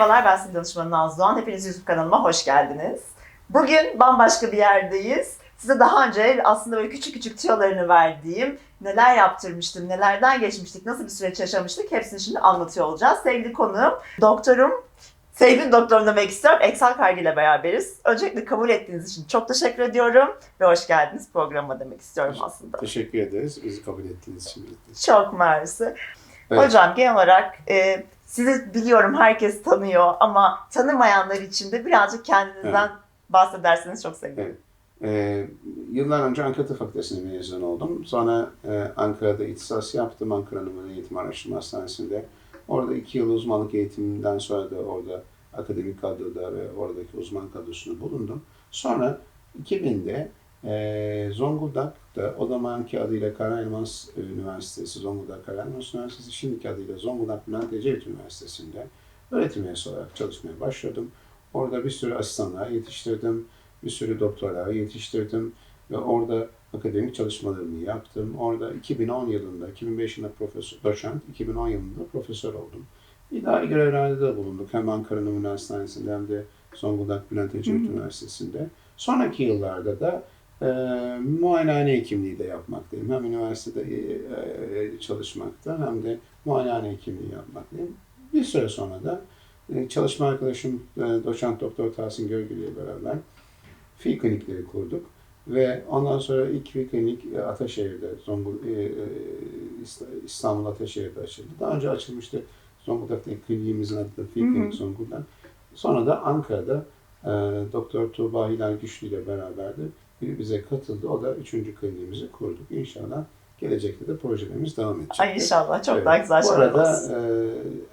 Merhabalar ben sizin danışmanı Nazlı Doğan. Hepiniz YouTube kanalıma hoş geldiniz. Bugün bambaşka bir yerdeyiz. Size daha önce aslında böyle küçük küçük tüyolarını verdiğim, neler yaptırmıştım, nelerden geçmiştik, nasıl bir süreç yaşamıştık hepsini şimdi anlatıyor olacağız. Sevgili konuğum, doktorum, sevgili doktorum demek istiyorum. Eksel Kargı ile beraberiz. Öncelikle kabul ettiğiniz için çok teşekkür ediyorum ve hoş geldiniz programa demek istiyorum aslında. Teşekkür ederiz bizi kabul ettiğiniz için. Çok mersi. Evet. Hocam genel olarak e, sizi biliyorum herkes tanıyor ama tanımayanlar için de birazcık kendinizden bahsederseniz çok sevinirim. Ee, yıllar önce Ankara Tıp Fakültesi'nde mezun oldum. Sonra e, Ankara'da ihtisas yaptım. Ankara Numaralı Eğitim Araştırma Hastanesi'nde. Orada iki yıl uzmanlık eğitiminden sonra da orada akademik kadroda ve oradaki uzman kadrosunda bulundum. Sonra 2000'de e, Zonguldak'ta o zamanki adıyla Karaelmas Üniversitesi, Zonguldak Karaelmas Üniversitesi, şimdiki adıyla Zonguldak Bülent Ecevit Üniversitesi'nde öğretim üyesi olarak çalışmaya başladım. Orada bir sürü asistanlar yetiştirdim, bir sürü doktorlar yetiştirdim ve orada akademik çalışmalarımı yaptım. Orada 2010 yılında, 2005 yılında profesör, doçent, 2010 yılında profesör oldum. İdari görevlerde de bulunduk. Hem Ankara Numune Hastanesi'nde hem de Zonguldak Bülent Ecevit. Üniversitesi'nde. Sonraki yıllarda da e, muayenehane hekimliği de yapmaktayım. Hem üniversitede e, e, çalışmakta hem de muayenehane hekimliği yapmaktayım. Bir süre sonra da e, çalışma arkadaşım e, doçent doktor Tahsin Görgül ile beraber fi klinikleri kurduk. Ve ondan sonra ilk fi klinik e, Ataşehir'de, Zongul, e, İsta- İstanbul Ataşehir'de açıldı. Daha önce açılmıştı Zonguldak'ta kliniğimizin adı da fi klinik Zonguldak. Sonra da Ankara'da e, Doktor Tuğba Hilal Güçlü ile beraber de bir bize katıldı. O da üçüncü kliniğimizi kurduk. İnşallah gelecekte de projelerimiz devam edecek. Ay inşallah çok Evet. daha güzel Bu şeyler arada olsun.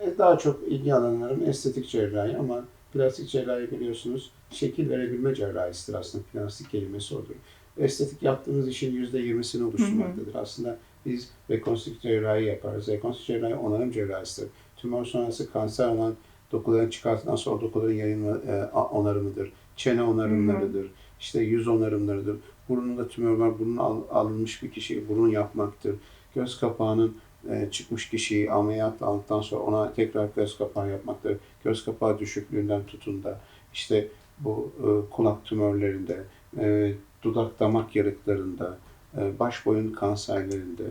e, daha çok ilgi alanlarım estetik cerrahi ama plastik cerrahi biliyorsunuz şekil verebilme cerrahisidir aslında plastik kelimesi odur. Estetik yaptığımız işin yüzde yirmisini oluşturmaktadır. Aslında biz rekonstrüktif cerrahi yaparız. Rekonstrüktif cerrahi onarım cerrahisidir. Tümör sonrası kanser olan dokuların çıkartılan sonra dokuların yayınma, e, onarımıdır. Çene onarımlarıdır. İşte yüz onarımlarıdır. Burnunda tümör var, burun al- alınmış bir kişi burun yapmaktır. Göz kapağının e, çıkmış kişiyi ameliyat aldıktan sonra ona tekrar göz kapağı yapmaktır. Göz kapağı düşüklüğünden tutun da işte bu e, kulak tümörlerinde, e, dudak damak yarıklarında, e, baş boyun kanserlerinde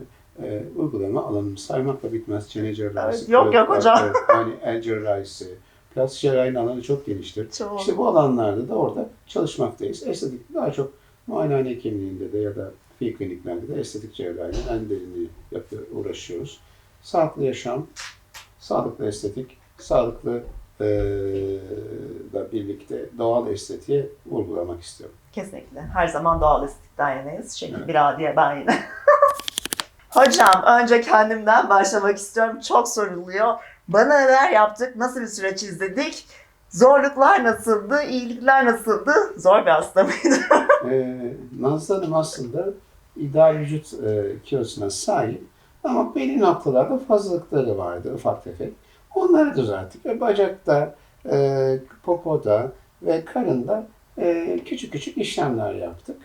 e, uygulama alanını saymakla bitmez. Çene cerrahisi, Evet, yok, yok hocam. yani el cerrahisi, plastik cerrahinin alanı çok geniştir. Çok. İşte bu alanlarda da orada çalışmaktayız. Estetik daha çok muayenehane hekimliğinde de ya da fi kliniklerde de estetik cerrahiyle en derinliği uğraşıyoruz. Sağlıklı yaşam, sağlıklı estetik, sağlıklı eee da birlikte doğal estetiğe vurgulamak istiyorum. Kesinlikle. Her zaman doğal estetikten yanayız. Şekil Evet. bir adiye ben yine. Hocam önce kendimden başlamak istiyorum. Çok soruluyor. Bana neler yaptık? Nasıl bir süreç izledik? Zorluklar nasıldı? İyilikler nasıldı? Zor bir hasta mıydı? Ee, Nazlı Hanım aslında ideal vücut e, kilosuna sahip ama belli noktalarda fazlalıkları vardı ufak tefek. Onları düzelttik ve bacakta, e, popoda ve karında e, küçük küçük işlemler yaptık.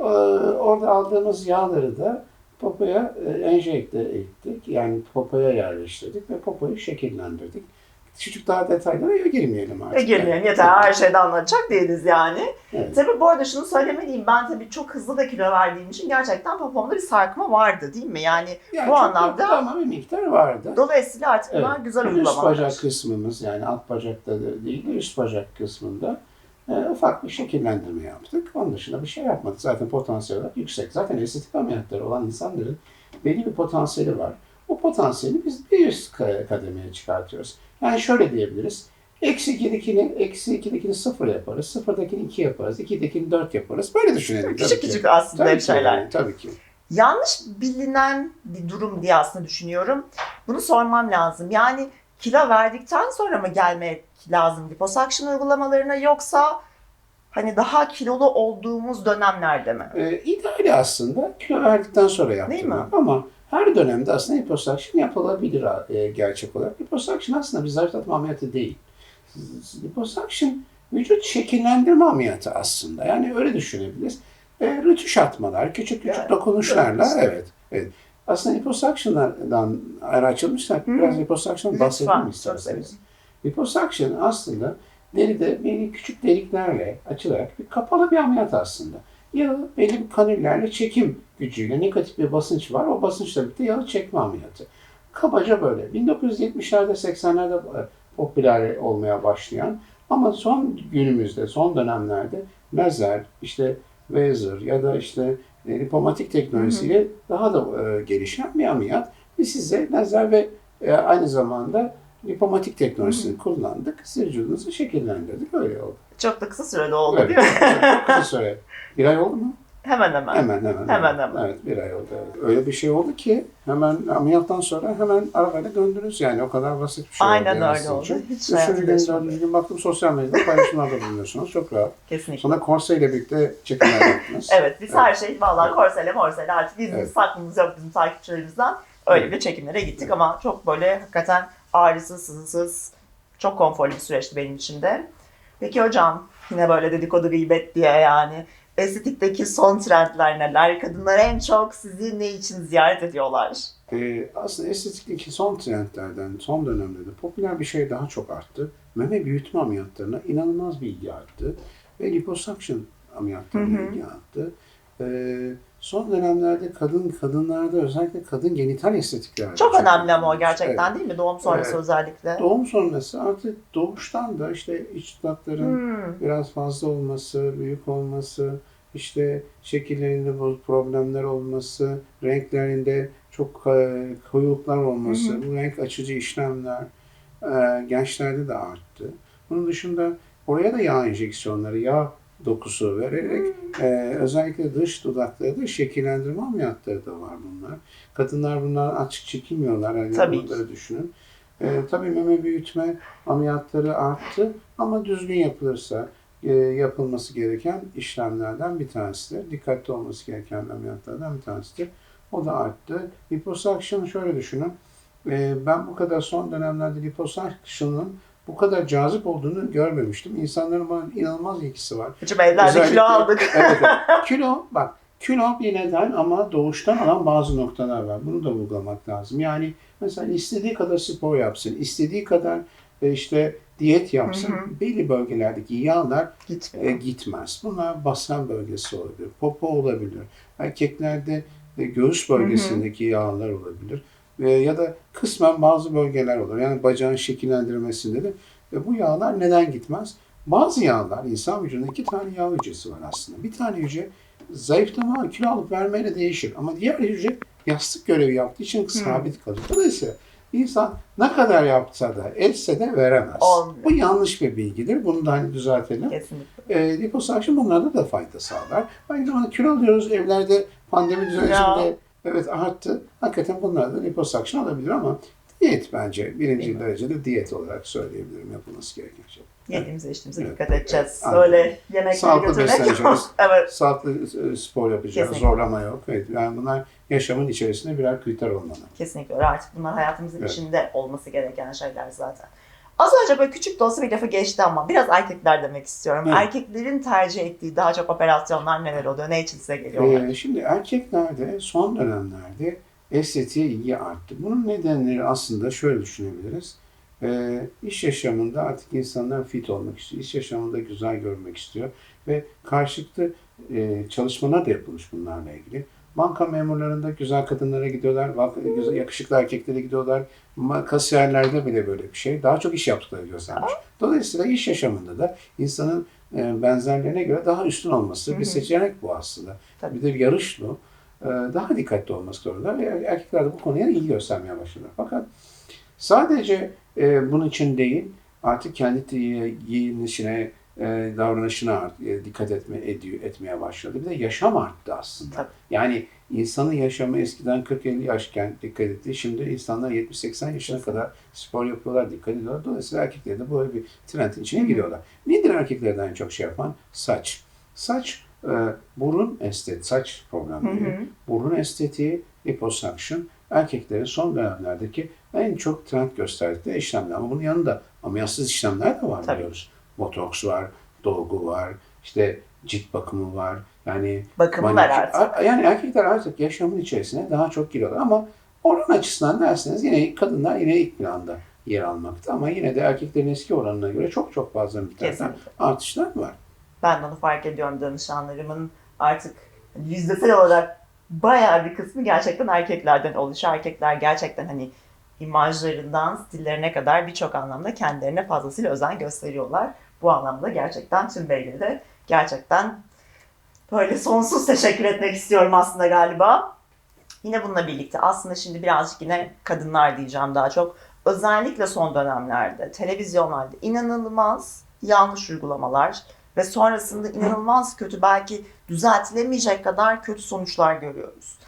E, orada aldığımız yağları da popoya e, enjekte ettik. Yani popoya yerleştirdik ve popoyu şekillendirdik. Küçük daha detaylara girmeyelim artık. E, Girmeyelim yeter her şeyden anlatacak değiliz yani. Evet. Tabii bu arada şunu söylemeliyim. Ben tabii çok hızlı da kilo verdiğim için gerçekten popomda bir sarkma vardı değil mi? Yani Yani bu anlamda- ama bir miktar vardı. dolayısıyla artık bunlar Evet. güzel Üst uygulamalar. bacak kısmımız yani alt bacakta da değil de üst bacak kısmında e, ufak bir şekillendirme yaptık. Onun dışında bir şey yapmadık. Zaten potansiyel olarak yüksek. Zaten estetik ameliyatları olan insanların belli bir potansiyeli var. O potansiyeli biz bir üst ka- kademeye çıkartıyoruz. Yani şöyle diyebiliriz. Eksi 2'dekini, eksi 2'dekini 0 yaparız. Sıfırdakini 2 yaparız. 2'dekini 4 yaparız. Böyle düşünelim. Küçük tabii ki. küçük aslında Tabii ki, şeyler. yani, tabii ki. yanlış bilinen bir durum diye aslında düşünüyorum. Bunu sormam lazım. Yani kilo verdikten sonra mı gelmek lazım liposuction uygulamalarına yoksa hani daha kilolu olduğumuz dönemlerde mi? Ee, ideali aslında kilo verdikten sonra Değil yaptırmak mi? ama her dönemde aslında liposuction yapılabilir e, gerçek olarak. Liposuction aslında bir zayıflatma ameliyatı değil. Liposuction vücut şekillendirme ameliyatı aslında. Yani öyle düşünebiliriz. E, rötuş atmalar, küçük küçük Yani, dokunuşlarla evet. evet. evet. Aslında liposuction'dan ayrı açılmışlar. Hı. Biraz liposuction'dan bahsedelim isterseniz. Liposuction aslında deride belli küçük deliklerle açılarak bir kapalı bir ameliyat aslında. Yağı belli bir kanüllerle çekim gücüyle negatif bir basınç var. O basınçla birlikte yağı çekme ameliyatı. Kabaca böyle. 1970'lerde 80'lerde e, popüler olmaya başlayan ama son günümüzde, son dönemlerde lazer, işte laser ya da işte e, lipomatik teknolojisiyle daha da e, gelişen bir ameliyat. Biz size lazer ve e, aynı zamanda lipomatik teknolojisini kullandık. Siz vücudunuzu şekillendirdik. Öyle oldu. Çok da kısa sürede oldu Evet. değil mi? Çok kısa süre. Bir ay oldu mu? Hemen hemen. Hemen hemen. Hemen hemen. Evet bir ay oldu. Evet. Öyle bir şey oldu ki hemen ameliyattan sonra hemen arabayla döndünüz yani. O kadar basit bir şey Aynen oldu. öyle oldu. için. Hiç Üçüncü gün, dördüncü gün baktım sosyal medyada paylaşımlarda bulunuyorsunuz. Çok rahat. Kesinlikle. Sonra korseyle birlikte çekimler yaptınız. Evet biz her şey vallahi Evet. korsele morsele artık gizlimiz Evet. saklımız yok bizim takipçilerimizden. Öyle bir çekimlere gittik ama çok böyle hakikaten ağrısız, sızısız, çok konforlu bir süreçti benim için de. Peki hocam yine böyle dedikodu gıybet diye yani estetikteki son trendler neler? Kadınlar en çok sizi ne için ziyaret ediyorlar? Ee, aslında estetikteki son trendlerden, son dönemlerde popüler bir şey daha çok arttı. Meme büyütme ameliyatlarına inanılmaz bir ilgi arttı. Ve liposuction ameliyatlarına ilgi arttı. Ee, son dönemlerde kadın kadınlarda özellikle kadın genital estetikler. Çok önemli ama o Evet. gerçekten değil mi? Doğum sonrası Evet. özellikle. Doğum sonrası artık doğuştan da işte iç dudakların Hmm. biraz fazla olması, büyük olması, işte şekillerinde bu problemler olması, renklerinde çok e, koyuluklar olması, hı. bu renk açıcı işlemler e, gençlerde de arttı. Bunun dışında oraya da yağ enjeksiyonları, yağ dokusu vererek e, özellikle dış dudakları da şekillendirme ameliyatları da var bunlar. Kadınlar bunlar açık çekilmiyorlar. Yani Tabii bunları düşünün. E, tabii meme büyütme ameliyatları arttı ama düzgün yapılırsa e, yapılması gereken işlemlerden bir tanesidir. Dikkatli olması gereken ameliyatlardan bir tanesidir. O da arttı. Liposuction'ı şöyle düşünün. E, ben bu kadar son dönemlerde liposuction'ın bu kadar cazip olduğunu görmemiştim. İnsanların bana inanılmaz ilgisi var. Hocam evlerde Özellikle- kilo aldık. Evet, evet. Kilo, bak kilo bir neden ama doğuştan alan bazı noktalar var. Bunu da vurgulamak lazım. Yani mesela istediği kadar spor yapsın, istediği kadar e, işte diyet yapsın. Hı hı. Belli bölgelerdeki yağlar Gitmiyor. e, gitmez. Bunlar basen bölgesi olabilir, popo olabilir. Erkeklerde e, göğüs bölgesindeki yağlar olabilir. E, ya da kısmen bazı bölgeler olur. Yani bacağın şekillendirmesinde de e, bu yağlar neden gitmez? Bazı yağlar, insan vücudunda iki tane yağ hücresi var aslında. Bir tane hücre zayıflama, kilo alıp vermeyle değişir. Ama diğer hücre yastık görevi yaptığı için sabit kalır. Dolayısıyla insan ne kadar yapsa da etse de veremez. Olmuyor. Bu yanlış bir bilgidir. Bunu da hani düzeltelim. Kesinlikle. E, liposuction bunlarda da fayda sağlar. Aynı zamanda kilo alıyoruz evlerde pandemi sürecinde evet arttı. Hakikaten bunlar da liposuction alabilir ama diyet bence birinci Değil mi? derecede diyet olarak söyleyebilirim yapılması gereken şey. Yediğimize içtiğimize Evet, dikkat evet, edeceğiz. aynen. Öyle yemekleri Sağlıklı götürmek evet. Sağlıklı e, spor yapacağız, Kesinlikle. zorlama yok. Evet, yani bunlar yaşamın içerisinde birer kriter olmalı. Kesinlikle öyle. Artık bunlar hayatımızın Evet. içinde olması gereken şeyler zaten. Az önce böyle küçük de olsa bir lafı geçti ama biraz erkekler demek istiyorum. Evet. Erkeklerin tercih ettiği daha çok operasyonlar neler oluyor? Ne için size geliyorlar? Ee, şimdi erkeklerde son dönemlerde estetiğe ilgi arttı. Bunun nedenleri aslında şöyle düşünebiliriz. Ee, iş yaşamında artık insanlar fit olmak istiyor. İş yaşamında güzel görmek istiyor. Ve karşılıklı e, çalışmalar da yapılmış bunlarla ilgili. Banka memurlarında güzel kadınlara gidiyorlar, yakışıklı erkeklere gidiyorlar. Kasiyerlerde bile böyle bir şey. Daha çok iş yaptıkları gözlenmiş. Dolayısıyla iş yaşamında da insanın e, benzerlerine göre daha üstün olması bir seçenek bu aslında. Tabii. Bir de bir yarış bu. Ee, Daha dikkatli olmak zorunda ve erkekler de bu konuya ilgi göstermeye başladılar. Fakat sadece e, bunun için değil, artık kendi giyinişine, e, davranışına art- e, dikkat etme, ediyor, etmeye başladı. Bir de yaşam arttı aslında. Tabii. Yani insanın yaşamı eskiden 40-50 yaşken dikkat etti. Şimdi insanlar 70-80 yaşına kadar spor yapıyorlar, dikkat ediyorlar. Dolayısıyla erkekler de böyle bir trendin içine Hı hı. giriyorlar. Nedir erkeklerden en çok şey yapan? Saç. Saç, e, burun estet, saç Hı problemleri, hı. burun estetiği, liposuction erkeklerin son dönemlerdeki en çok trend gösterdikleri işlemler. Ama bunun yanında ameliyatsız işlemler de var Tabii. biliyoruz. Botoks var, dolgu var, işte cilt bakımı var. Yani Bakımlar manikür- artık. Yani erkekler artık yaşamın içerisine daha çok giriyorlar ama oran açısından derseniz yine kadınlar yine ilk planda. yer almakta ama yine de erkeklerin eski oranına göre çok çok fazla miktarda artışlar var. Ben de onu fark ediyorum danışanlarımın artık yüzdesel olarak bayağı bir kısmı gerçekten erkeklerden oluşuyor. Erkekler gerçekten hani imajlarından stillerine kadar birçok anlamda kendilerine fazlasıyla özen gösteriyorlar. Bu anlamda gerçekten tüm beylere gerçekten böyle sonsuz teşekkür etmek istiyorum aslında galiba. Yine bununla birlikte aslında şimdi birazcık yine kadınlar diyeceğim daha çok. Özellikle son dönemlerde televizyonlarda inanılmaz yanlış uygulamalar ve sonrasında inanılmaz kötü belki düzeltilemeyecek kadar kötü sonuçlar görüyoruz.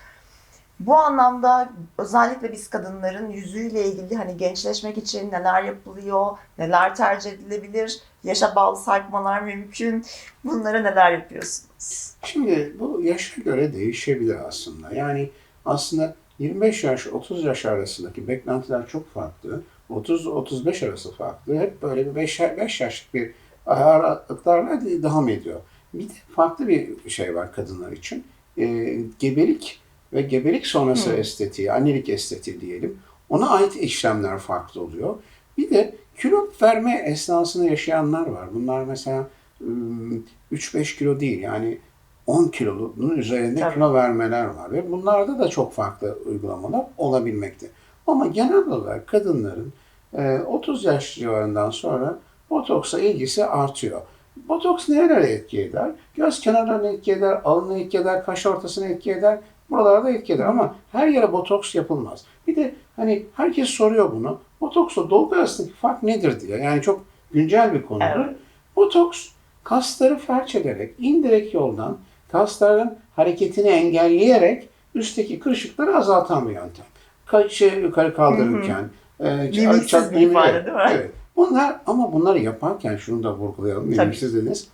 Bu anlamda özellikle biz kadınların yüzüyle ilgili hani gençleşmek için neler yapılıyor, neler tercih edilebilir, yaşa bağlı sarkmalar mümkün, bunlara neler yapıyorsunuz? Şimdi bu yaşa göre değişebilir aslında. Yani aslında 25 yaş 30 yaş arasındaki beklentiler çok farklı. 30-35 arası farklı. Hep böyle bir 5, 5 yaşlık bir aralıklarla devam ediyor. Bir de farklı bir şey var kadınlar için. Ee, gebelik ve gebelik sonrası Hı. estetiği, annelik estetiği diyelim. Ona ait işlemler farklı oluyor. Bir de kilo verme esnasında yaşayanlar var. Bunlar mesela ım, 3-5 kilo değil yani 10 kilolunun üzerinde Tabii. kilo vermeler var ve bunlarda da çok farklı uygulamalar olabilmekte. Ama genel olarak kadınların e, 30 yaş civarından sonra botoksa ilgisi artıyor. Botoks nerelere etki eder? Göz kenarlarına etki eder, alına etki eder, kaş ortasına etki eder, buralarda etki eder ama her yere botoks yapılmaz. Bir de hani herkes soruyor bunu. Botoksla dolgu arasındaki fark nedir diye. Yani çok güncel bir konudur. Evet. Botoks kasları felç ederek, indirekt yoldan kasların hareketini engelleyerek üstteki kırışıkları azaltan bir yöntem. Kaşı yukarı kaldırırken, e, Mimiksiz çat- bir ifade değil mi? Evet. Bunlar ama bunları yaparken şunu da vurgulayalım. Tabii. Mimiksiz dediniz.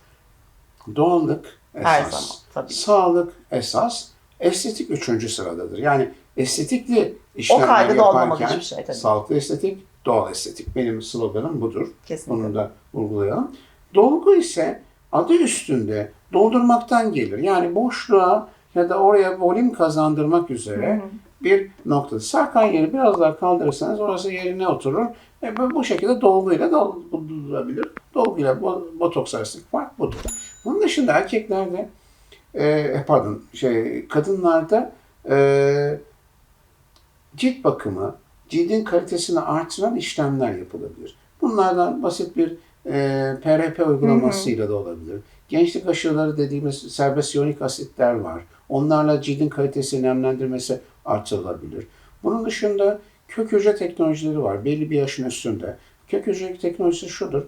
Doğallık esas. Her zaman tabii. Sağlık esas. Estetik üçüncü sıradadır. Yani estetikli işlemler yaparken şey tabii. sağlıklı estetik, doğal estetik. Benim sloganım budur. Kesinlikle. Bunu da vurgulayalım. Dolgu ise adı üstünde doldurmaktan gelir. Yani boşluğa ya da oraya volüm kazandırmak üzere Hı hı. bir nokta. Sarkan yeri biraz daha kaldırırsanız orası yerine oturur. E, bu, şekilde dolguyla doldurulabilir. Dolguyla bo- botoks arasındaki fark budur. Bunun dışında erkeklerde e, pardon şey kadınlarda e, cilt bakımı, cildin kalitesini artıran işlemler yapılabilir. Bunlardan basit bir e, PRP uygulamasıyla da olabilir. Gençlik aşıları dediğimiz serbest iyonik asitler var. Onlarla cildin kalitesini nemlendirmesi artırılabilir. Bunun dışında kök hücre teknolojileri var. Belli bir yaşın üstünde. Kök hücre teknolojisi şudur.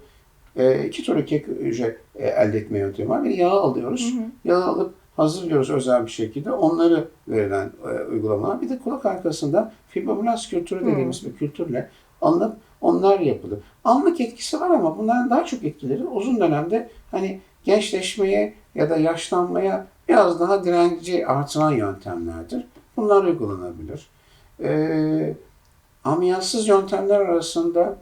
E, iki türlü kök hücre e, elde etme yöntemi var. Bir yağ alıyoruz. Hı hı. Yağı alıp hazırlıyoruz özel bir şekilde. Onları verilen e, uygulamalar. Bir de kulak arkasında fibroblast kültürü dediğimiz bir kültürle alınıp onlar yapılır. Anlık etkisi var ama bunların daha çok etkileri uzun dönemde hani gençleşmeye ya da yaşlanmaya biraz daha direnci artıran yöntemlerdir. Bunlar uygulanabilir. Ee, ameliyatsız yöntemler arasında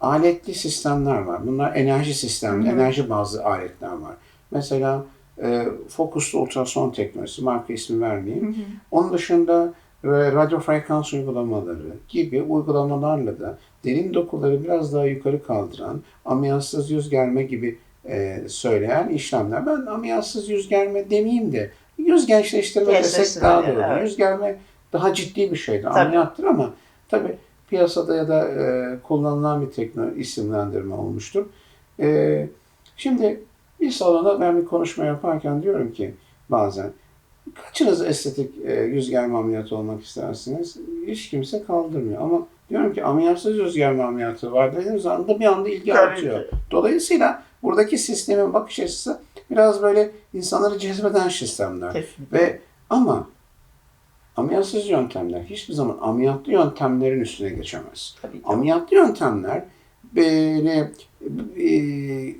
aletli sistemler var. Bunlar enerji sistemli, Hı enerji bazlı aletler var. Mesela e, fokuslu ultrason teknolojisi, marka ismi vermeyeyim. Hı hı. Onun dışında e, radyo frekans uygulamaları gibi uygulamalarla da derin dokuları biraz daha yukarı kaldıran, ameliyatsız yüz germe gibi e, söyleyen işlemler. Ben ameliyatsız yüz germe demeyeyim de yüz gençleştirme desek daha doğru. evet. Yüz germe daha ciddi bir Tabii. ameliyattır ama tabii piyasada ya da e, kullanılan bir teknoloji isimlendirme olmuştur. E, şimdi bir salonda ben bir konuşma yaparken diyorum ki bazen kaçınız estetik e, yüz germe ameliyatı olmak istersiniz? Hiç kimse kaldırmıyor ama diyorum ki ameliyatsız yüz germe ameliyatı var dediğim zaman da bir anda ilgi Tabii artıyor. ki. Dolayısıyla buradaki sistemin bakış açısı biraz böyle insanları cezbeden sistemler. Kesinlikle. Ve ama ameliyatsız yöntemler hiçbir zaman ameliyatlı yöntemlerin üstüne geçemez. Tabii. Ameliyatlı yöntemler böyle e,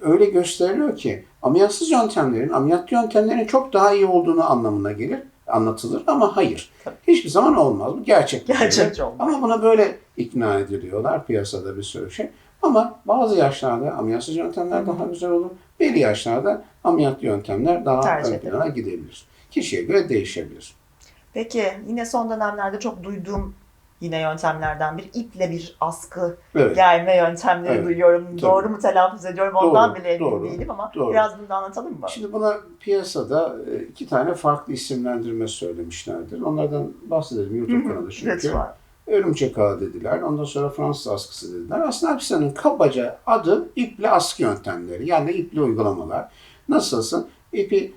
öyle gösteriliyor ki ameliyatsız yöntemlerin ameliyatlı yöntemlerin çok daha iyi olduğunu anlamına gelir, anlatılır ama hayır. Tabii. Hiçbir zaman olmaz. Bu gerçek. Gerçekçi olmak. Ama buna böyle ikna ediliyorlar piyasada bir sürü şey. Ama bazı yaşlarda ameliyatsız yöntemler daha güzel olur. Belli yaşlarda ameliyatlı yöntemler daha Tercih ön plana gidebilir. Kişiye göre değişebilir. Peki yine son dönemlerde çok duyduğum yine yöntemlerden bir iple bir askı Evet. germe yöntemleri Evet, duyuyorum. tabii. Doğru mu telaffuz ediyorum ondan Doğru, bile emin doğru, değilim ama doğru. biraz bunu da anlatalım mı? Şimdi buna piyasada e, iki tane farklı isimlendirme söylemişlerdir. Onlardan bahsedelim YouTube kanalı çünkü. Lütfen. Örümcek ağı dediler. Ondan sonra Fransız askısı dediler. Aslında hepsinin kabaca adı iple askı yöntemleri. Yani iple uygulamalar. Nasılsın? İpi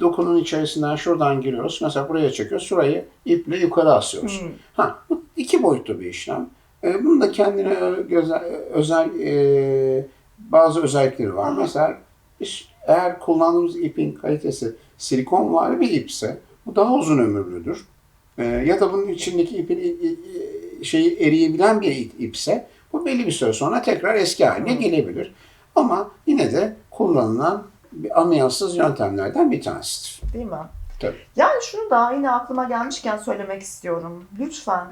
dokunun içerisinden şuradan giriyoruz. Mesela buraya çekiyoruz. Şurayı iple yukarı asıyoruz. Hmm. Ha, bu iki boyutlu bir işlem. E, bunun da kendine ö- göze- özel e, bazı özellikleri var. Aha. Mesela iş- eğer kullandığımız ipin kalitesi silikon var bir ipse bu daha uzun ömürlüdür. E, ya da bunun içindeki ipin şeyi eriyebilen bir ip- ipse bu belli bir süre sonra tekrar eski haline Hı. gelebilir. Ama yine de kullanılan bir ameliyasız yöntemlerden bir tanesidir. Değil mi? Tabii. Yani şunu da yine aklıma gelmişken söylemek istiyorum. Lütfen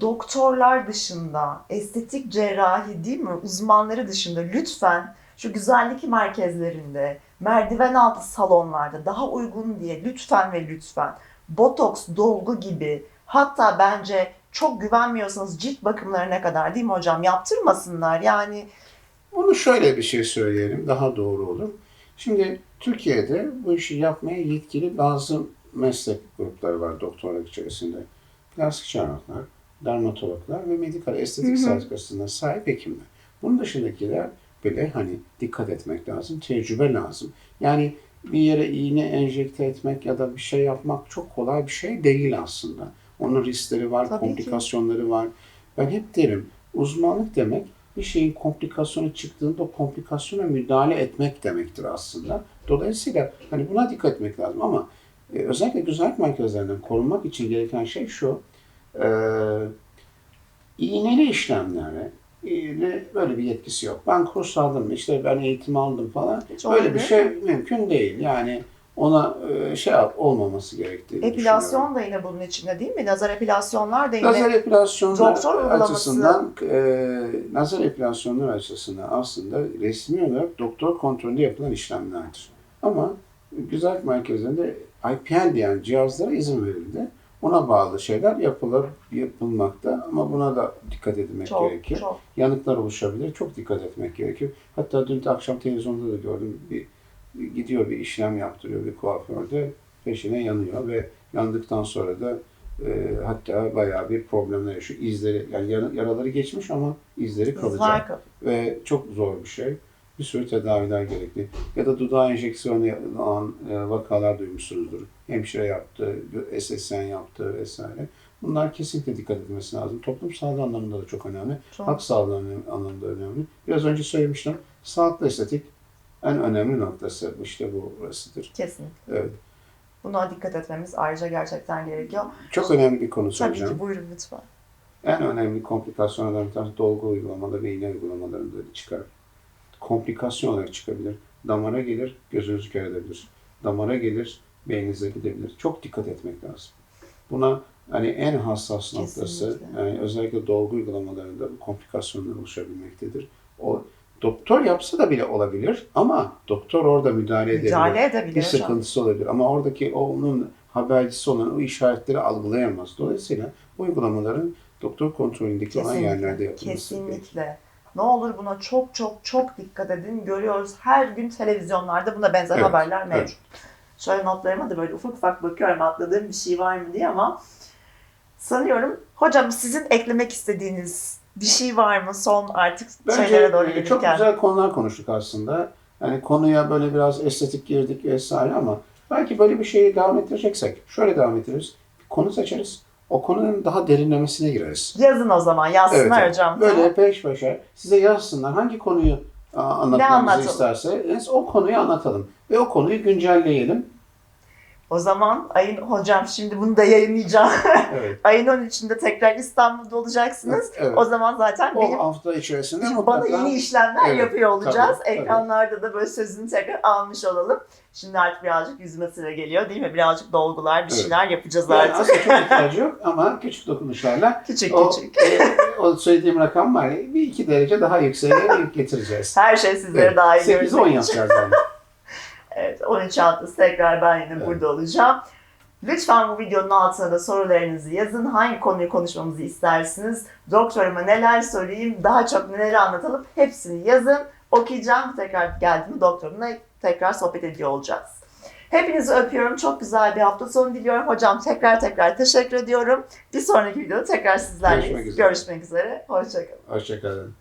doktorlar dışında, estetik cerrahi değil mi uzmanları dışında lütfen şu güzellik merkezlerinde, merdiven altı salonlarda daha uygun diye lütfen ve lütfen botoks, dolgu gibi hatta bence çok güvenmiyorsanız cilt bakımlarına kadar değil mi hocam yaptırmasınlar. Yani Bunu şöyle bir şey söyleyelim, daha doğru olur. Şimdi Türkiye'de bu işi yapmaya yetkili bazı meslek grupları var doktorluk içerisinde. Plastik cerrahlar, dermatologlar ve medikal estetik sertifikasına sahip hekimler. Bunun dışındakiler bile hani dikkat etmek lazım, tecrübe lazım. Yani bir yere iğne enjekte etmek ya da bir şey yapmak çok kolay bir şey değil aslında. Onun riskleri var, Tabii ki. komplikasyonları var. Ben hep derim uzmanlık demek bir şeyin komplikasyonu çıktığında o komplikasyona müdahale etmek demektir aslında. Dolayısıyla hani buna dikkat etmek lazım ama e, özellikle güzellik merkezlerinden korunmak için gereken şey şu. E, iğneli işlemlere e, böyle bir yetkisi yok. Ben kurs aldım, işte ben eğitim aldım falan. hiç Böyle bir şey mümkün değil. Yani ona e, şey yap- olmaması gerektiğini. Epilasyon da yine bunun içinde değil mi? Nazar epilasyonlar da yine Lazer epilasyonlar açısından, e, lazer epilasyonlar açısından aslında resmi olarak doktor kontrolünde yapılan işlemlerdir. Ama güzellik merkezlerinde IPL diyen cihazlara izin verildi. Ona bağlı şeyler yapılır, yapılmakta ama buna da dikkat etmek çok gerekir. çok Yanıklar oluşabilir, çok dikkat etmek gerekir. Hatta dün akşam televizyonda da gördüm, bir gidiyor bir işlem yaptırıyor bir kuaförde, peşine yanıyor ve yandıktan sonra da e, hatta bayağı bir problemler yaşıyor. İzleri, yani yara- yaraları geçmiş ama izleri kalacak. izler. Ve çok zor bir şey. Bir sürü tedaviler gerekli. Ya da dudağı enjeksiyonu alan e, vakalar duymuşsunuzdur. Hemşire yaptı, SSN yaptı vesaire. Bunlar kesinlikle dikkat edilmesi lazım. Toplum sağlığı anlamında da çok önemli. Çok. Halk sağlığı anlamında önemli. Biraz önce söylemiştim. Sağlıklı estetik en önemli noktası işte bu burasıdır. Kesinlikle. Evet. Buna dikkat etmemiz ayrıca gerçekten gerekiyor. Çok önemli bir konu Tabii söyleyeceğim. ki buyurun lütfen. En önemli komplikasyonlardan bir tanesi dolgu uygulamaları ve iğne uygulamalarında çıkar. Komplikasyon olarak çıkabilir. Damara gelir, gözünüzü kör edebilir. Damara gelir, beyninize gidebilir. Çok dikkat etmek lazım. Buna hani en hassas noktası, yani özellikle dolgu uygulamalarında bu komplikasyonlar oluşabilmektedir. Doktor yapsa da bile olabilir ama doktor orada müdahale edebilir. Müdahale bir edebilir hocam. sıkıntısı olabilir. Ama oradaki o onun habercisi olan o işaretleri algılayamaz. Dolayısıyla uygulamaların doktor kontrolündeki olan yerlerde yapılması. Kesinlikle. Ne olur buna çok çok çok dikkat edin. Görüyoruz her gün televizyonlarda buna benzer Evet, haberler mevcut. evet. Şöyle notlarıma da böyle ufak ufak bakıyorum atladığım bir şey var mı diye ama sanıyorum hocam sizin eklemek istediğiniz bir şey var mı son artık Bence şeylere doğru e, gelirken? çok güzel konular konuştuk aslında. Yani konuya böyle biraz estetik girdik vesaire ama belki böyle bir şeyi devam ettireceksek şöyle devam ettiririz. Bir konu seçeriz. O konunun daha derinlemesine gireriz. Yazın o zaman yazsınlar evet. hocam. Böyle peş peşe size yazsınlar. Hangi konuyu anlatmamızı isterseniz o konuyu anlatalım. Ve o konuyu güncelleyelim. O zaman ayın hocam şimdi bunu da yayınlayacağım. Evet. ayın 13'ünde tekrar İstanbul'da olacaksınız. evet. O zaman zaten benim O hafta içerisinde mutlaka... bana yeni işlemler Evet, yapıyor olacağız. tabii, tabii. Ekranlarda da böyle sözünü tekrar almış olalım. Şimdi artık birazcık yüzme sıra geliyor değil mi? Birazcık dolgular, bir Evet. şeyler yapacağız Yani artık. aslında çok ihtiyacı yok ama küçük dokunuşlarla küçük o, küçük. e, o söylediğim rakam var ya bir iki derece daha yükseğe getireceğiz. Her şey sizlere Evet, daha iyi 8-10 görünmek için. yapacağız yani. Evet, 13 haftası tekrar ben yine Evet. burada olacağım. Lütfen bu videonun altına da sorularınızı yazın. Hangi konuyu konuşmamızı istersiniz? Doktoruma neler sorayım, daha çok neleri anlatalım hepsini yazın. Okuyacağım. Tekrar geldiğimde doktorumla tekrar sohbet ediyor olacağız. Hepinizi öpüyorum. Çok güzel bir hafta sonu diliyorum. Hocam tekrar tekrar teşekkür ediyorum. Bir sonraki videoda tekrar sizlerleyiz. Görüşmek üzere. Görüşmek üzere. Hoşçakalın. Hoşçakalın.